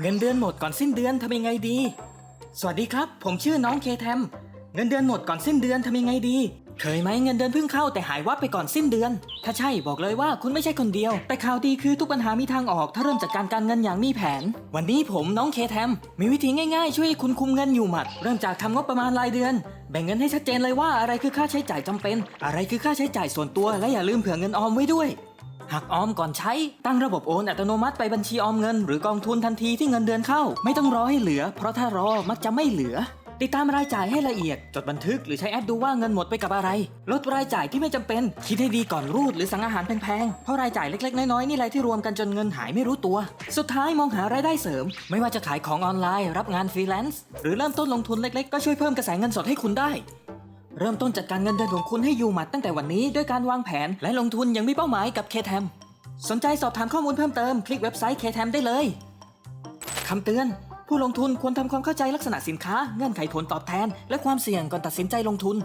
เงินเดือนหมดก่อนสิ้นเดือนทำยังไงดี สวัสดีครับ ผมชื่อน้องเคแทมเงินเดือนหมดก่อนสิ้นเดือนทำยังไงดี เคยไหมเงินเดือนเพิ่งเข้าแต่หายวับไปก่อนสิ้นเดือน ถ้าใช่บอกเลยว่าคุณไม่ใช่คนเดียว แต่ข่าวดีคือทุกปัญหามีทางออก ถ้าเริ่มจัดการการเงินอย่างมีแผน วันนี้ผมน้องเคแทมมีวิธีง่ายๆ ช่วยให้คุณคุมเงินอยู่หมัด เริ่มจากทำงบประมาณรายเดือน แบ่งเงินให้ชัดเจนเลยว่าอะไรคือค่าใช้จ่ายจำเป็น อะไรคือค่าใช้จ่ายส่วนตัว และอย่าลืมเผื่อเงินออมไว้ด้วย หากออมก่อนใช้ ตั้งระบบโอนอัตโนมัติไปบัญชีออมเงิน หรือกองทุนทันทีที่เงินเดือนเข้า ไม่ต้องรอให้เหลือ เพราะถ้ารอมักจะไม่เหลือ ติดตามรายจ่ายให้ละเอียด จดบันทึกหรือใช้แอปดูว่าเงินหมดไปกับอะไร ลดรายจ่ายที่ไม่จำเป็น คิดให้ดีก่อนรูดหรือสั่งอาหารแพงๆเพราะรายจ่ายเล็กๆ น้อยๆนี่แหละที่รวมกันจนเงินหายไม่รู้ตัว สุดท้ายมองหารายได้เสริม ไม่ว่าจะขายของออนไลน์ รับงานฟรีแลนซ์หรือเริ่มต้นลงทุนเล็กๆก็ช่วยเพิ่มกระแสเงินสดให้คุณได้ เริ่มต้นจัดการเงินเดือนของคุณให้อยู่หมัดตั้งแต่วันนี้ด้วยการวางแผนและลงทุนอย่างมีเป้าหมายกับเคแทมสนใจสอบถามข้อมูลเพิ่มเติมคลิกเว็บไซต์เคแทมได้เลยคำเตือน ผู้ลงทุนควรทำความเข้าใจลักษณะสินค้าเงื่อนไขผลตอบแทน และความเสี่ยงก่อนตัดสินใจลงทุน